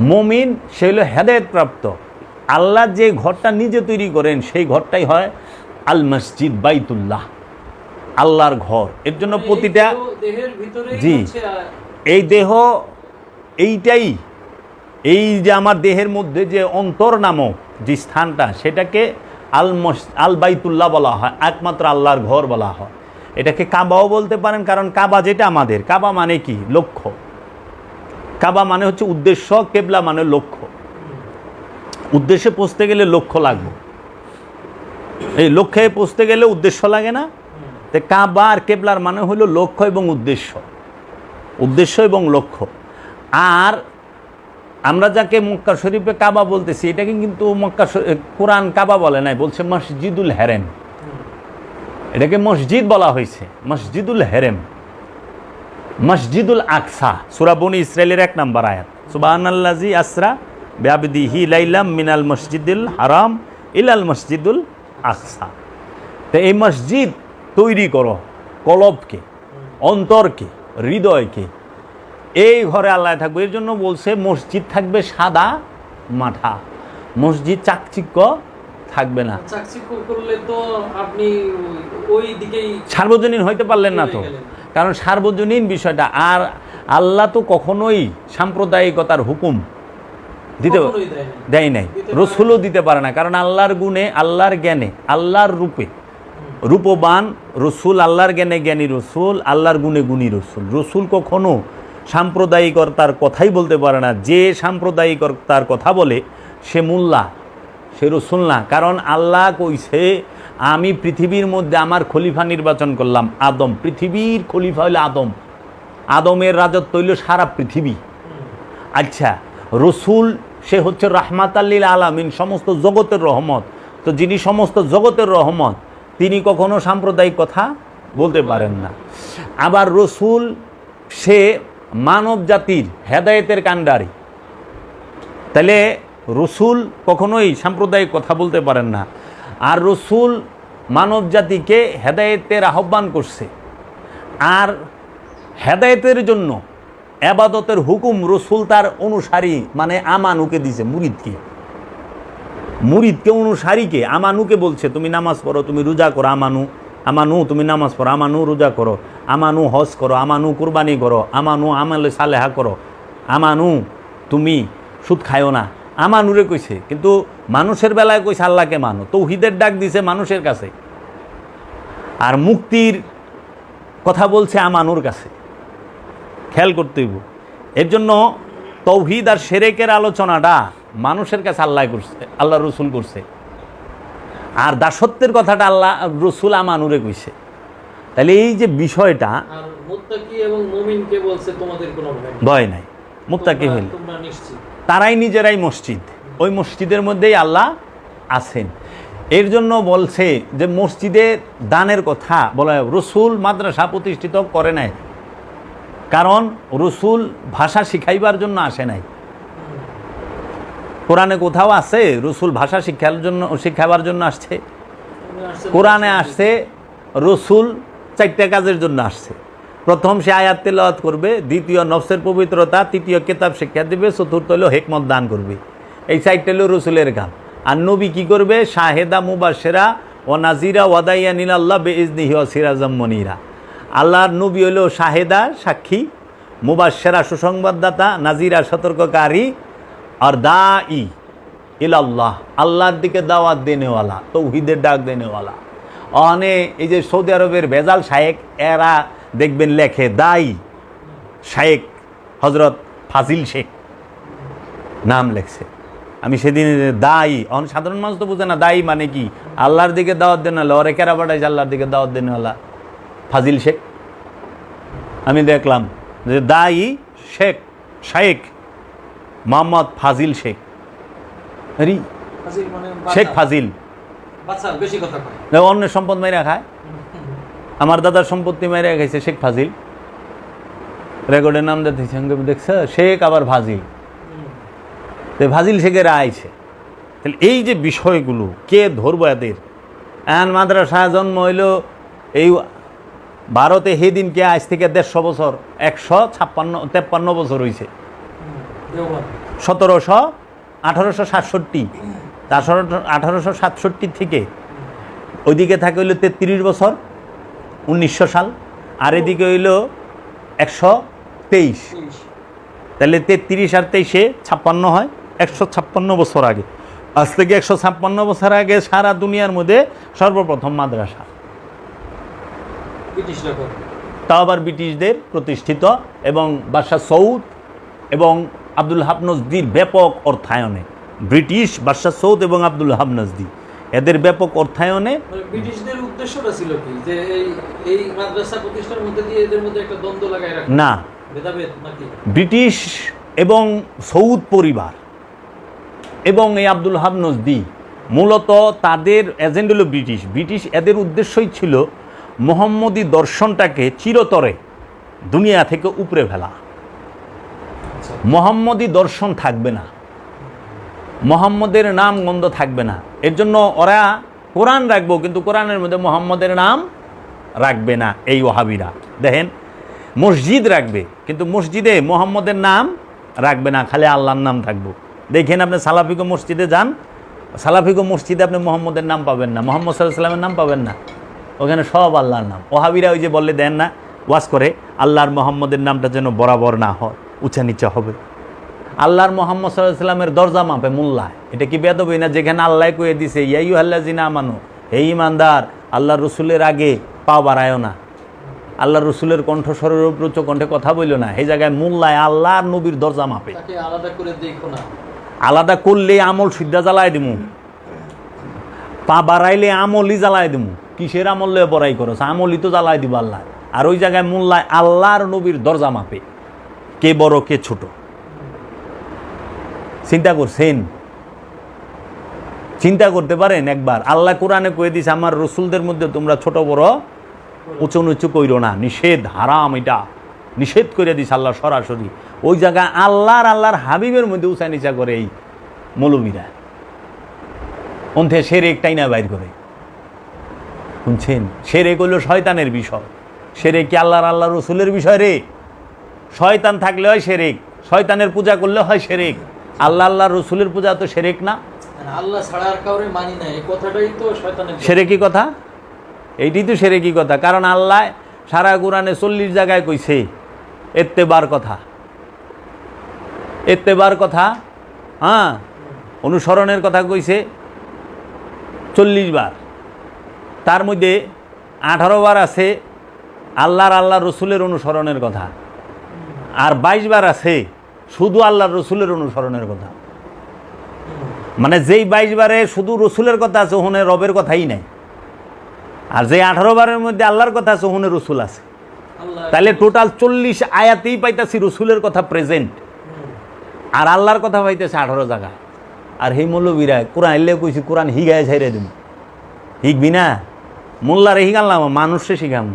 মমিন সে হলো হেদায়ত প্রাপ্ত আল্লাহ যে ঘরটা নিজে তৈরি করেন সেই ঘরটাই হয় আল মসজিদ বাইতুল্লাহ। আল্লাহর ঘর। এর জন্য প্রতিটা জি। এই দেহ এইটাই। এই যে আমার দেহের মধ্যে যে অন্তর নামক যে স্থানটা সেটাকে আল মস আল বাইতুল্লাহ বলা হয়। একমাত্র আল্লাহর ঘর বলা হয়। এটাকে কাবাও বলতে পারেন কারণ কাবা যেটা আমাদের। কাবা মানে কি? লক্ষ্য। কাবা মানে হচ্ছে উদ্দেশ্য, কেবলা মানে লক্ষ্য। উদ্দেশ্যে পৌঁছতে গেলে লক্ষ্য লাগবে। এই লক্ষ্যে পৌঁছতে গেলে উদ্দেশ্য লাগে না? তো কাবা আর কেবলার মানে হলো লক্ষ্য এবং উদ্দেশ্য। উদ্দেশ্য এবং লক্ষ্য। আর আমরা যাকে মক্কা শরীফে কাবা বলতেছি, এটাকে কিন্তু মক্কা কোরআন কাবা বলে নাই, বলছে মসজিদুল হেরেম। এটাকে মসজিদ বলা হয়েছে, মসজিদুল হেরেম। মসজিদুল আকসা সুরাবনি ইসরায়েলের এক নম্বর আয়াত। সুবাহানাল্লাজি আসরা ব্যাবদিহি লাইলাম মিনাল মসজিদুল হারাম ইলাল মসজিদুল আকসা। তো এই মসজিদ তৈরি করো কলবকে অন্তরকে হৃদয়কে। এই ঘরে আল্লাহ থাকবে এর জন্য বলছে মসজিদ থাকবে সাদা মাঠা। মসজিদ চাকচিক্য থাকবে না। চাকচিক্য করলে তো আপনি ওই- দিকেই সার্বজনীন হইতে পারলেন না তো। কারণ সার্বজনীন বিষয়টা আর আল্লাহ তো কখনোই সাম্প্রদায়িকতার হুকুম দিতে দেয়। নাই। রসুলও দিতে পারে না কারণ আল্লাহর গুণে আল্লাহর জ্ঞানে আল্লাহর রূপে। রূপবান রসুল আল্লাহর জ্ঞানে জ্ঞানী রসুল আল্লাহর গুণে গুণী রসুল। রসুল কখনো সাম্প্রদায়িকতার কথাই বলতে পারে না। যে সাম্প্রদায়িকতার কথা বলে সে মোল্লা সে রসুল না। কারণ আল্লাহ কইছে আমি পৃথিবীর মধ্যে আমার খলিফা নির্বাচন করলাম, আদম। পৃথিবীর খলিফা হইল আদম। আদমের রাজত্ব হইল সারা পৃথিবী। আচ্ছা রসুল, সে হচ্ছে রাহমাত আল্লিল আলামিন, সমস্ত জগতের রহমত। তো যিনি সমস্ত জগতের রহমত, তিনি কখনো সাম্প্রদায়িক কথা বলতে পারেন না। আবার রসুল, সে মানব জাতির হেদায়েতের কাণ্ডারি। তাহলে রসুল কখনোই সাম্প্রদায়িক কথা বলতে পারেন না। আর রসুল মানব জাতিকে হেদায়েতের আহ্বান করছে। আর হেদায়েতের জন্য আবাদতের হুকুম রসুল তার অনুসারী মানে আমানুকে দিছে, মুরিদকে। মুরিদকে, অনুসারীকে, আমানুকে বলছে, তুমি নামাজ পড়ো, তুমি রোজা করো, আমানু আমানু, তুমি নামাজ পড়ো, আমানু রোজা করো, আমানু হজ করো, আমানু কুরবানি করো, আমানু আমালে সালেহা করো, আমানু তুমি সুদ খায়ও না। আমানুরে কইছে কিন্তু মানুষের বেলায় কইছে আল্লাহকে মানো তৌহিদের ডাক দিছে মানুষের কাছে। আর মুক্তির কথা বলছে আমানুর কাছে। খেয়াল করতে হইব। এর জন্য তৌহিদ আর সেরেকের আলোচনাটা মানুষের কাছে আল্লাহ করছে আল্লাহ রসুল করছে। আর দাসত্বের কথাটা আল্লাহ রসুল আমানুরে কইছে। তাহলে এই যে বিষয়টা ভয় নাই। মুক্তাকি তোমরা- হইল। তারাই নিজেরাই মসজিদ। ওই মসজিদের মধ্যেই আল্লাহ আছেন। এর জন্য বলছে যে মসজিদে দানের কথা বলা রসুল মাদ্রাসা প্রতিষ্ঠিত করে নাই। কারণ রসুল ভাষা শিখাইবার জন্য আসে নাই। কোরআনে কোথাও আছে রসুল ভাষা শিক্ষার জন্য, শিখাবার জন্য আসছে? কোরআনে আসছে রসুল চারটা কাজের জন্য আসছে। প্রথম সে আয়াত তেলাওয়াত করবে, দ্বিতীয় নফসের পবিত্রতা, তৃতীয় কেতাব শিক্ষা দিবে, চতুর্থ হলো হেকমত দান করবে। এই চারটা হলো রসুলের কাম আর নবী কী করবে? শাহেদা মুবাসেরা ও নাজিরা ওয়াদাইয়া নীলাল্লাহ বে ইজনিহি সিরাজম মনিরা। আল্লাহর নবী হলো শাহেদা, সাক্ষী, মুবাসেরা সুসংবাদদাতা, নাজিরা সতর্ককারী, আর দা ই ইলাল্লাহ, আল্লাহর দিকে দাওয়াত দেনেওয়ালা, তৌহিদের ডাক দেনেওয়ালা। অনে এই যে সৌদি আরবের ভেজাল শায়েক, এরা দেখবেন লেখে দাই শায়েক হজরত ফাজিল শেখ। নাম লেখছে। আমি সেদিন দায়ী অন সাধারণ মানুষ তো বুঝে না দায়ী মানে কি? আল্লাহর দিকে দাওয়াত দেন হলো ওরে কেরা পাঠাইছে আল্লাহর দিকে দাওয়াত দেন হলা ফাজিল শেখ। আমি দেখলাম যে দায়ী শেখ শায়েক মোহাম্মদ ফাজিল শেখ। মানে শেখ ফাজিল। অন্যের সম্পদ মাইরা খায়। আমার দাদার সম্পত্তি মেরে খাইছে শেখ ফাজিল। রেকর্ডের নাম দেখছি দেখছ? শেখ, আবার ভাজিল তো ভাজিল শেখের আইছে তাহলে এই যে বিষয়গুলো, কে ধরবো এদের? এন মাদ্রাসা জন্ম হইল এই ভারতে সেদিনকে আজ থেকে দেড়শো বছর, একশো ছাপ্পান্ন, তেপ্পান্ন বছর হয়েছে সতেরোশো আঠারোশো সাতষট্টি। আঠারোশো সাতষট্টি থেকে। ওইদিকে থাকে হইল তেত্রিশ বছর। উনিশশো সাল। আর এদিকে হইল একশো তেইশ। তাহলে তেত্রিশ আর তেইশে ছাপ্পান্ন হয় একশো ছাপ্পান্ন বছর আগে। আজ থেকে একশো ছাপ্পান্ন বছর আগে সারা দুনিয়ার মধ্যে সর্বপ্রথম মাদ্রাসা। তাও আবার ব্রিটিশদের প্রতিষ্ঠিত এবং বাদশাহ সৌদ এবং আব্দুল হাফনজদির ব্যাপক অর্থায়নে। ব্রিটিশ বাদশাহ সৌদ এবং আব্দুল হাফনজদি। এদের ব্যাপক অর্থায়নে ব্রিটিশদের উদ্দেশ্যটা ছিল কি? যে এই মাদ্রাসা প্রতিষ্ঠার মধ্যে দিয়ে এদের মধ্যে একটা দ্বন্দ্ব লাগাই রাখা। না। ভেদাভেদ নাকি? ব্রিটিশ এবং সৌদ পরিবার এবং এই আব্দুল হাব নজদি মূলত তাদের এজেন্ট হলো ব্রিটিশ। ব্রিটিশ এদের উদ্দেশ্যই ছিল মোহাম্মদী দর্শনটাকে চিরতরে দুনিয়া থেকে উপরে ফেলা। আচ্ছা। মোহাম্মদী দর্শন থাকবে না। মোহাম্মদের নাম গন্ধ থাকবে না। এর জন্য ওরা কোরআন রাখব, কিন্তু কোরআনের মধ্যে মোহাম্মদের নাম রাখবে না এই ওহাবিরা দেখেন, মসজিদ রাখবে, কিন্তু মসজিদে মোহাম্মদের নাম রাখবে না, খালি আল্লাহর নাম থাকব। দেখেন আপনি সালাফিকো মসজিদে যান, সালাফিকো মসজিদে আপনি মোহাম্মদের নাম পাবেন না, মোহাম্মদ সাল্লাহ সাল্লামের নাম পাবেন না। ওখানে সব আল্লাহর নাম। ওহাবিরা ওই যে বললে দেন না, ওয়াজ করে, আল্লাহর মোহাম্মদের নামটা যেন বরাবর না হয়, উঁচা নিচা হবে। আল্লাহর মোহাম্মদ সাল্লাহ সাল্লামের দরজা মাপে মোল্লা। এটা কি বেদবই না? যেখানে আল্লাহ কয়ে দিছে ইয়াইউ আল্লাহ জিনা আমানো হে ইমানদার আল্লাহ রসুলের আগে পা বাড়ায় না। আল্লাহ রসুলের কণ্ঠস্বরের উপর উচ্চ কণ্ঠে কথা বলল না। এই জায়গায় মোল্লায় আল্লাহ আর নবীর দরজা মাপে। আলাদা করে দেখো না। আলাদা করলে আমল সিদ্ধা জ্বালায় দিমু। পা বাড়াইলে আমলই জ্বালায় দিমু। কিসের আমল লয়ে বড়াই করছ? আমলই তো জ্বালায় দিব আল্লাহ। আর ওই জায়গায় মোল্লায় আল্লাহর নবীর দরজা মাপে। কে বড় কে ছোট। চিন্তা করছেন? চিন্তা করতে পারেন একবার। আল্লাহ কোরআনে কয়ে দিছে, আমার রসুলদের মধ্যে তোমরা ছোট বড় উঁচু নিচু কইরো না। নিষেধ, হারাম এটা। নিষেধ করে দিছে আল্লাহ সরাসরি। ওই জায়গায় আল্লাহর আল্লাহর হাবিবের মধ্যে উঁচা নিচা করে এই মৌলবীরা। অন্থে সেরেকটাই না বাইর করে। শুনছেন? সেরেক হলো শয়তানের বিষয়। সেরেক কি আল্লাহর আল্লাহ রসুলের বিষয় রে? শয়তান থাকলে হয় সেরেক, শয়তানের পূজা করলে হয় সেরেক। আল্লাহ আল্লাহ রসুলের পূজা তো সেরেক না। মানে আল্লাহ ছাড়া আর কাউরে মানি না এই কথাটাই তো শয়তানের সেরেকি কথা? এইটি তো সেরেকি কথা। কারণ আল্লাহ সারা কোরআনে চল্লিশ জায়গায় কইছে এত্তেবার কথা। এত্তেবার কথা হ্যাঁ? অনুসরণের কথা কইছে চল্লিশ বার। তার মধ্যে আঠারো বার আছে আল্লাহর আল্লাহ রসুলের অনুসরণের কথা। আর বাইশ বার আছে শুধু আল্লাহর রসুলের অনুসরণের কথা। মানে যেই বাইশ বারে শুধু রসুলের কথা আছে ওখানে রবের কথাই নাই। আর যে আঠারো বারের মধ্যে আল্লাহর কথা আছে ওখানে রসুল আছে। তাহলে টোটাল চল্লিশ আয়াতেই পাইতাছি রসুলের কথা প্রেজেন্ট। আর আল্লাহর কথা পাইতেছে আঠারো জায়গায় আর সেই মৌলবীরা কোরআন এলে কইছি কোরআন হিগায় ছাইরে দিম। হিগবি না? মোল্লারে হিগাল্লাম মানুষে শিখাম।